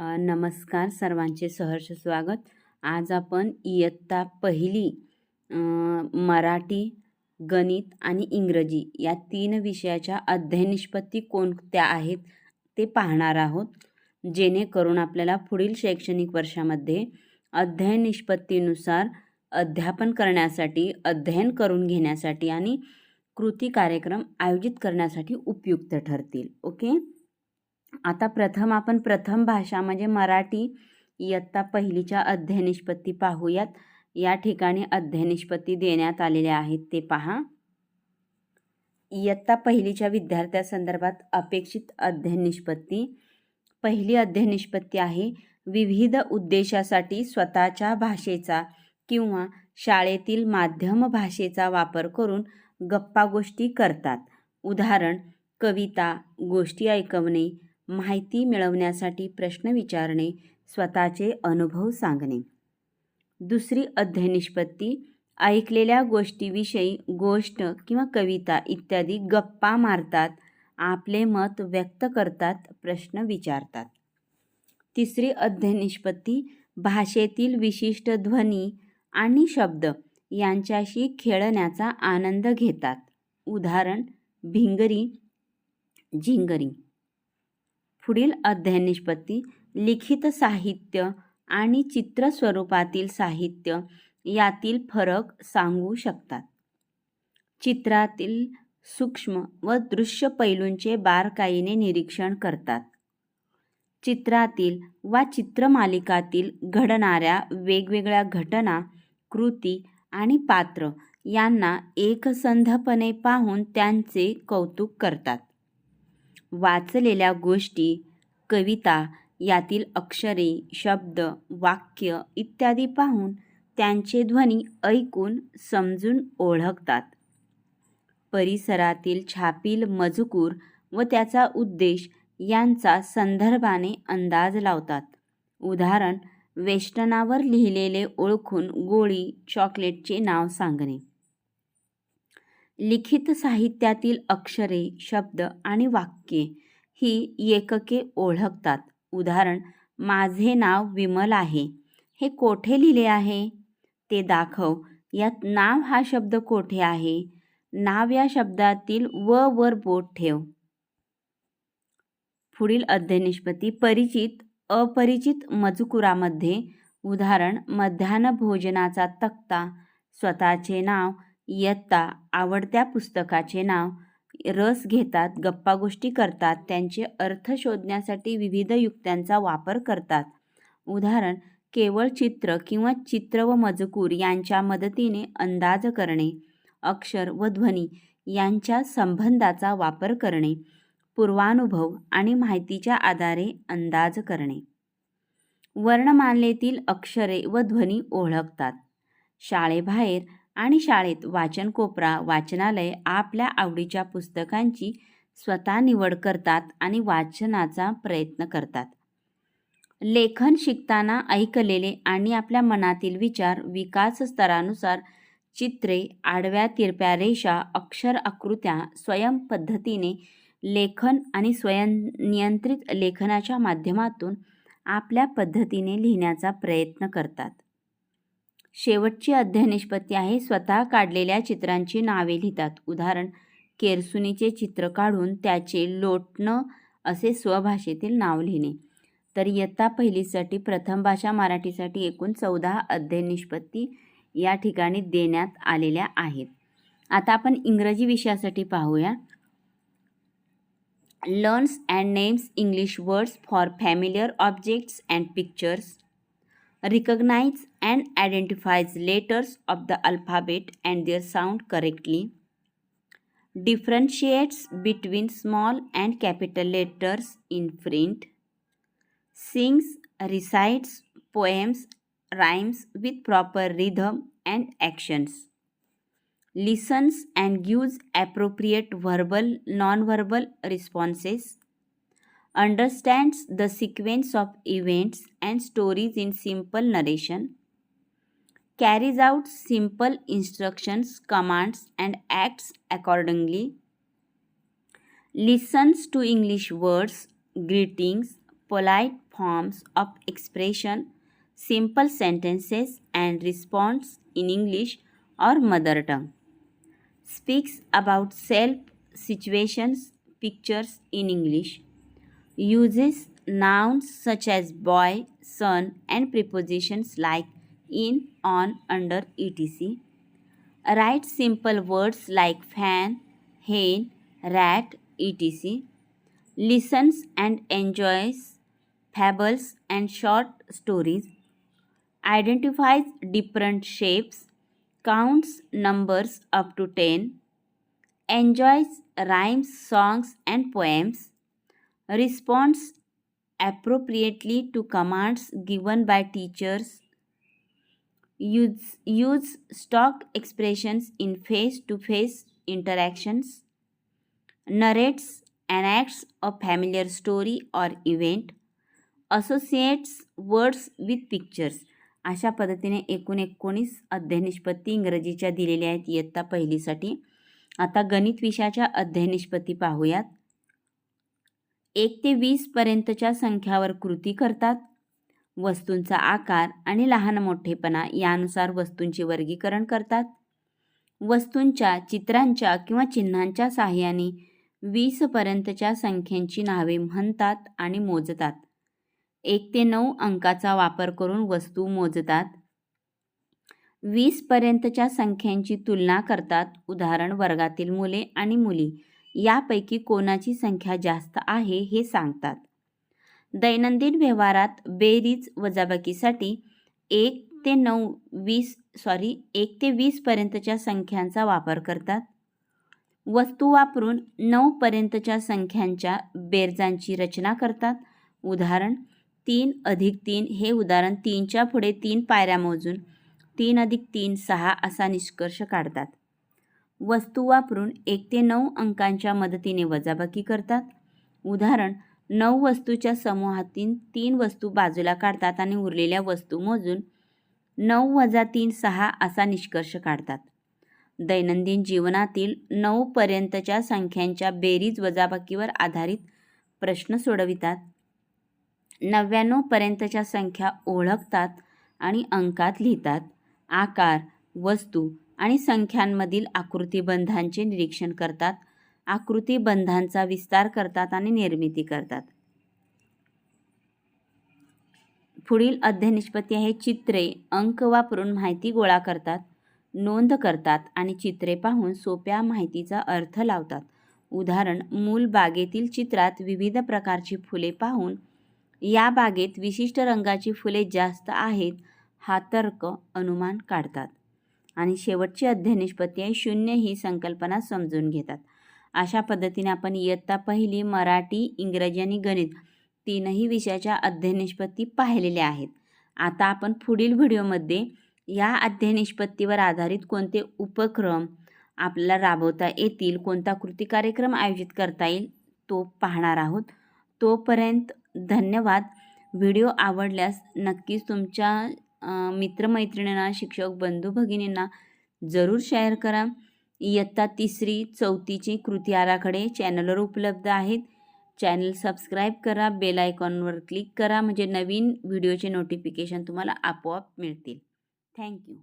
नमस्कार सर्वांचे सहर्ष स्वागत. आज आपण इयत्ता पहिली मराठी गणित आणि इंग्रजी या तीन विषयाच्या अध्ययन निष्पत्ती कोणत्या आहेत ते पाहणार आहोत. जेणेकरून आपल्याला पुढील शैक्षणिक वर्षामध्ये अध्ययन निष्पत्तीनुसार अध्यापन करण्यासाठी अध्ययन करून घेण्यासाठी आणि कृती कार्यक्रम आयोजित करण्यासाठी उपयुक्त ठरतील. ओके? आता प्रथम आपण प्रथम भाषा म्हणजे मराठी इयत्ता पहिलीच्या अध्ययनिष्पत्ती पाहूयात. या ठिकाणी अध्ययनिष्पत्ती देण्यात आलेल्या आहेत ते पहा. इयत्ता पहिलीच्या विद्यार्थ्यासंदर्भात अपेक्षित अध्ययनिष्पत्ती पहिली अध्ययनिष्पत्ती आहे विविध उद्देशासाठी स्वतःच्या भाषेचा किंवा शाळेतील माध्यम भाषेचा वापर करून गप्पा गोष्टी करतात. उदाहरण कविता गोष्टी ऐकवणे माहिती मिळवण्यासाठी प्रश्न विचारणे स्वतःचे अनुभव सांगणे. दुसरी अध्ययन निष्पत्ती ऐकलेल्या गोष्टीविषयी गोष्ट किंवा कविता इत्यादी गप्पा मारतात आपले मत व्यक्त करतात प्रश्न विचारतात. तिसरी अध्ययनिष्पत्ती भाषेतील विशिष्ट ध्वनी आणि शब्द यांच्याशी खेळण्याचा आनंद घेतात. उदाहरण भिंगरी झिंगरी. पुढील अध्ययन निष्पत्ती लिखित साहित्य आणि चित्र स्वरूपातील साहित्य यातील फरक सांगू शकतात. चित्रातील सूक्ष्म व दृश्य पैलूंचे बारकाईने निरीक्षण करतात. चित्रातील वा चित्रमालिकातील घडणाऱ्या वेगवेगळ्या घटना कृती आणि पात्र यांना एकसंधपणे पाहून त्यांचे कौतुक करतात. वाचलेल्या गोष्टी कविता यातील अक्षरे शब्द वाक्य इत्यादी पाहून त्यांचे ध्वनी ऐकून समजून ओळखतात. परिसरातील छापील मजकूर व त्याचा उद्देश यांचा संदर्भाने अंदाज लावतात. उदाहरण वेष्टनावर लिहिलेले ओळखून गोळी चॉकलेटचे नाव सांगणे. लिखित साहित्यातील अक्षरे शब्द आणि वाक्ये ही एकके ओळखतात. उदाहरण माझे नाव विमल आहे. हे कोठे लिहिले आहे? ते दाखव यात नाव हा शब्द कोठे आहे? नाव या शब्दातील व वर बोट ठेव. पुढील अध्ययनिष्पती परिचित अपरिचित मजकुरामध्ये उदाहरण मध्यान्ह भोजनाचा तक्ता स्वतःचे नाव इयत्ता आवडत्या पुस्तकाचे नाव रस घेतात गप्पा गोष्टी करतात त्यांचे अर्थ शोधण्यासाठी विविध युक्त्यांचा वापर करतात. उदाहरण केवळ चित्र किंवा चित्र व मजकूर यांच्या मदतीने अंदाज करणे. अक्षर व ध्वनी यांच्या संबंधाचा वापर करणे. पूर्वानुभव आणि माहितीच्या आधारे अंदाज करणे. वर्णमालेतील अक्षरे व ध्वनी ओळखतात. शाळेबाहेर आणि शाळेत वाचन कोपरा वाचनालय आपल्या आवडीच्या पुस्तकांची स्वतः निवड करतात आणि वाचनाचा प्रयत्न करतात. लेखन शिकताना ऐकलेले आणि आपल्या मनातील विचार विकास स्तरानुसार चित्रे आडव्या तिरप्या रेषा अक्षर आकृत्या स्वयं पद्धतीने लेखन आणि स्वयंनियंत्रित लेखनाच्या माध्यमातून आपल्या पद्धतीने लिहिण्याचा प्रयत्न करतात. शेवटची अध्ययन निष्पत्ती आहे. स्वतः काढलेल्या चित्रांची नावे लिहितात. उदाहरण केरसुनीचे चित्र काढून त्याचे लोटणं असे स्वभाषेतील नाव लिहिणे. तर इयत्ता पहिलीसाठी प्रथम भाषा मराठीसाठी एकूण चौदा अध्ययन निष्पत्ती या ठिकाणी देण्यात आलेल्या आहेत. आता आपण इंग्रजी विषयासाठी पाहूया. Learns and names English words for familiar objects and pictures recognize and identifies letters of the alphabet and their sound correctly, differentiates between small and capital letters in print, sings, recites poems, rhymes with proper rhythm and actions, listens and gives appropriate verbal, non-verbal responses, understands the sequence of events and stories in simple narration, carries out simple instructions, commands, and acts accordingly, listens to English words, greetings, polite forms of expression, simple sentences, and response in English or mother tongue. Speaks about self situations, pictures in English. Uses nouns such as boy, son, and prepositions like in, on, under, etc. Writes simple words like fan, hen, rat, etc. Listens and enjoys fables and short stories. Identifies different shapes. Counts numbers up to 10. Enjoys rhymes, songs, and poems. Responds appropriately to commands given by teachers. Use, use stock expressions in face to face interactions. Narrates, enacts a familiar story or event. Associates words with pictures अशा पद्धतीने एकूण एकोणीस अध्ययन निष्पत्ती इंग्रजीच्या दिलेल्या आहेत इयत्ता पहिलीसाठी आता गणित विषयाच्या अध्ययन निष्पत्ती पाहूयात एक ते वीसपर्यंतच्या संख्यावर कृती करतात. वस्तूंचा आकार आणि लहान मोठेपणा यानुसार वस्तूंचे वर्गीकरण करतात. वस्तूंच्या चित्रांच्या किंवा चिन्हांच्या साहाय्याने वीसपर्यंतच्या संख्यांची नावे म्हणतात आणि मोजतात. एक ते नऊ अंकाचा वापर करून वस्तू मोजतात. वीसपर्यंतच्या संख्यांची तुलना करतात. उदाहरण वर्गातील मुले आणि मुली. यापैकी कोणाची संख्या जास्त आहे हे सांगतात. दैनंदिन व्यवहारात बेरीज वजाबाकीसाठी एक ते नऊ वीस सॉरी एक ते वीसपर्यंतच्या संख्यांचा वापर करतात. वस्तू वापरून नऊपर्यंतच्या संख्यांच्या बेरजांची रचना करतात. उदाहरण तीन अधिक तीन हे उदाहरण तीनच्या पुढे तीन पायऱ्या मोजून तीन अधिक तीन सहा असा निष्कर्ष काढतात. वस्तू वापरून एक ते नऊ अंकांच्या मदतीने वजाबाकी करतात. उदाहरण नऊ वस्तूच्या समूहातील तीन वस्तू बाजूला काढतात आणि उरलेल्या वस्तू मोजून नऊ वजा तीन सहा असा निष्कर्ष काढतात. दैनंदिन जीवनातील नऊपर्यंतच्या संख्यांच्या बेरीज वजाबाकीवर आधारित प्रश्न सोडवितात. नव्याण्णवपर्यंतच्या संख्या ओळखतात आणि अंकात लिहितात. आकार वस्तू आणि संख्यांमधील आकृतीबंधांचे निरीक्षण करतात. आकृतीबंधांचा विस्तार करतात आणि निर्मिती करतात. पुढील अध्ययन निष्पत्ती आहे. चित्रे अंक वापरून माहिती गोळा करतात नोंद करतात आणि चित्रे पाहून सोप्या माहितीचा अर्थ लावतात. उदाहरण मूल बागेतील चित्रात विविध प्रकारची फुले पाहून या बागेत विशिष्ट रंगाची फुले जास्त आहेत हा तर्क अनुमान काढतात. आणि शेवटची अध्ययन निष्पत्ती आहे शून्य ही संकल्पना समजून घेतात. अशा पद्धतीने आपण इयत्ता पहिली मराठी इंग्रजी आणि गणित तीनही विषयाच्या अध्ययन निष्पत्ती पाहिलेल्या आहेत. आता आपण पुढील व्हिडिओमध्ये या अध्ययन निष्पत्तीवर आधारित कोणते उपक्रम आपल्याला राबवता येतील कोणता कृती कार्यक्रम आयोजित करता येईल तो पाहणार आहोत. तोपर्यंत धन्यवाद. व्हिडिओ आवडल्यास नक्कीच तुमच्या मित्रमैत्रिणींना शिक्षक बंधू भगिनींना जरूर शेअर करा. इयत्ता तिसरी चौथीची कृती आराखडे चॅनलवर उपलब्ध आहेत. चॅनल सबस्क्राईब करा बेल आयकॉनवर क्लिक करा म्हणजे नवीन व्हिडिओचे नोटिफिकेशन तुम्हाला आपोआप मिळतील. थँक्यू